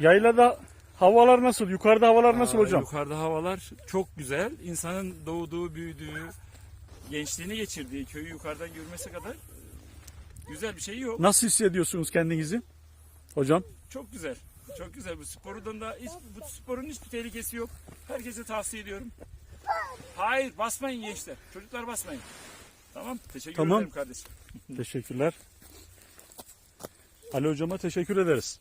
Yaylada havalar nasıl? Yukarıda havalar nasıl Aa, hocam? Yukarıda havalar çok güzel. İnsanın doğduğu, büyüdüğü, gençliğini geçirdiği köyü yukarıdan görmesi kadar e, güzel bir şey yok. Nasıl hissediyorsunuz kendinizi? Hocam Çok güzel. Çok güzel. Bu sporun da hiç, bu sporun hiçbir tehlikesi yok. Herkese tavsiye ediyorum. Hayır basmayın gençler. Çocuklar basmayın. Tamam. Teşekkür Tamam. ederim kardeşim. teşekkürler. Ali hocama teşekkür ederiz.